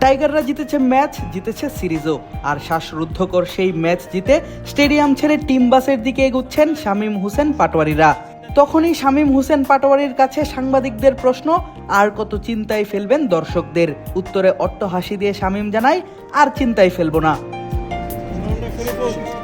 টাইগাররা জিতেছে ম্যাচ, জিতেছে সিরিজও। আর শ্বাসরুদ্ধকর সেই ম্যাচ জিতে স্টেডিয়াম ছেড়ে টিম বাসের দিকে এগুচ্ছেন শামীম হোসেন পাটোয়ারিরা। তখনই শামীম হোসেন পাটোয়ারির কাছে সাংবাদিকদের প্রশ্ন, আর কত চিন্তায় ফেলবেন দর্শকদের? উত্তরে অট্ট হাসি দিয়ে শামীম জানায়, আর চিন্তায় ফেলব না।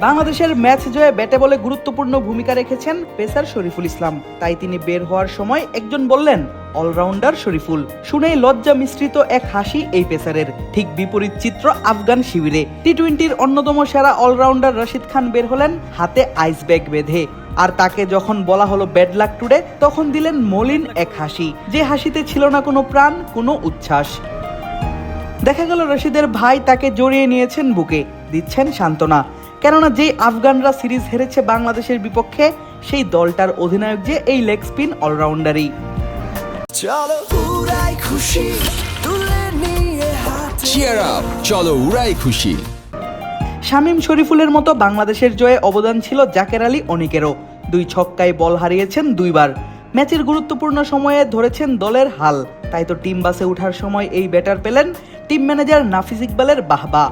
বাংলাদেশের ম্যাচ জয়ে ব্যাটে বলে গুরুত্বপূর্ণ ভূমিকা রেখেছেন পেসার শরীফুল ইসলাম। তাই তিনি বের হওয়ার সময় একজন বললেন, অলরাউন্ডার শরীফুল। শুনেই লজ্জা মিশ্রিত এক হাসি এই পেসারের। ঠিক বিপরীত চিত্র আফগান শিবিরে। টি টোয়েন্টির অন্যতম সেরা অলরাউন্ডার রশিদ খান বের হলেন হাতে আইস ব্যাগ বেঁধে। আর তাকে যখন বলা হলো ব্যাড লাক টুডে, তখন দিলেন মলিন এক হাসি। যে হাসিতে ছিল না কোনো প্রাণ, কোনো উচ্ছ্বাস। দেখা গেল রশিদের ভাই তাকে জড়িয়ে নিয়েছেন বুকে দিচ্ছেন সান্ত্বনা। কেননা যেই আফগানরা সিরিজ হেরেছে বাংলাদেশের বিপক্ষে সেই দলটার অধিনায়ক যে এই লেগ স্পিন অলরাউন্ডারই চলো উড়াই খুশি তুলে নিয়ে হাতে চিয়ার আপ চলো উড়াই খুশি। শামীম শরীফুলের মতো বাংলাদেশের জয়ে অবদান ছিল জাকের আলী অনিকেরও। দুই ছক্কায় বল হারিয়েছেন দুইবার। ম্যাচের গুরুত্বপূর্ণ সময়ে ধরেছেন দলের হাল। তাই তো টিম বাসে ওঠার সময় এই ব্যাটার পেলেন টিম ম্যানেজার নাফিজ ইকবালের বাহবা।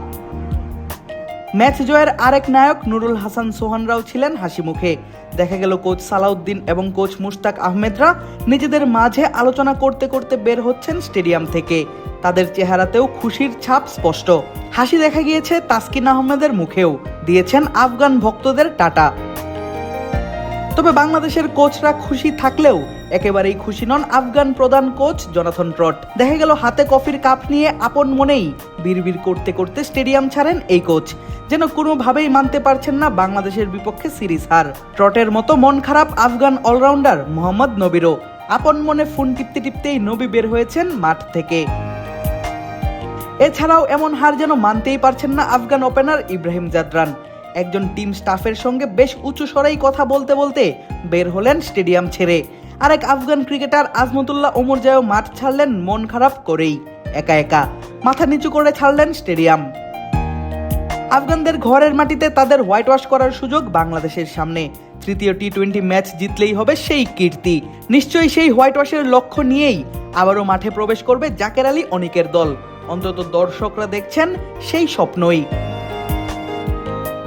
ম্যাচ জয়ের আরেক নায়ক নুরুল হাসান সোহানরাও ছিলেন হাসি মুখে। দেখা গেল কোচ সালাউদ্দিন এবং কোচ মুশতাক আহমেদরা নিজেদের মাঝে আলোচনা করতে করতে বের হচ্ছেন স্টেডিয়াম থেকে। তাদের চেহারাতেও খুশির ছাপ স্পষ্ট। হাসি দেখা গিয়েছে তাসকিন আহমেদের মুখেও, দিয়েছেন আফগান ভক্তদের টাটা। তবে বাংলাদেশের কোচরা খুশি থাকলেও একেবারেই খুশি নন আফগান প্রধান কোচ জনাথন ট্রট। দেখা গেল হাতে কফির কাপ নিয়ে আপন মনেই বিড়বিড় করতে করতে স্টেডিয়াম ছাড়েন এই কোচ, যেন কোনোভাবেই মানতে পারছেন না বাংলাদেশের বিপক্ষে সিরিজ হার। ট্রটের মতো মন খারাপ আফগান অলরাউন্ডার মোহাম্মদ নবীরও আপন মনে ফোন টিপতে টিপতেই নবী বের হয়েছেন মাঠ থেকে। এছাড়াও এমন হার যেন মানতেই পারছেন না আফগান ওপেনার ইব্রাহিম জাদরান। একজন টিম স্টাফের সঙ্গে বেশ উঁচু স্বরেই কথা বলতে বলতে বের হলেন স্টেডিয়াম ছেড়ে। আরেক আফগান ক্রিকেটার আজমতুল্লাহ ওমর জায়ও মাঠ ছাড়লেন মন খারাপ করেই, একা একা। মাথা নিচু করে ছাড়লেন স্টেডিয়াম। আফগানদের ঘরের মাটিতে তাদের হোয়াইট ওয়াশ করার সুযোগ বাংলাদেশের সামনে। তৃতীয় টি টোয়েন্টি ম্যাচ জিতলেই হবে সেই কীর্তি। নিশ্চয়ই সেই হোয়াইট ওয়াশের লক্ষ্য নিয়েই আবারও মাঠে প্রবেশ করবে জাকের আলী অনিকের দল। অন্তত দর্শকরা দেখছেন সেই স্বপ্নই।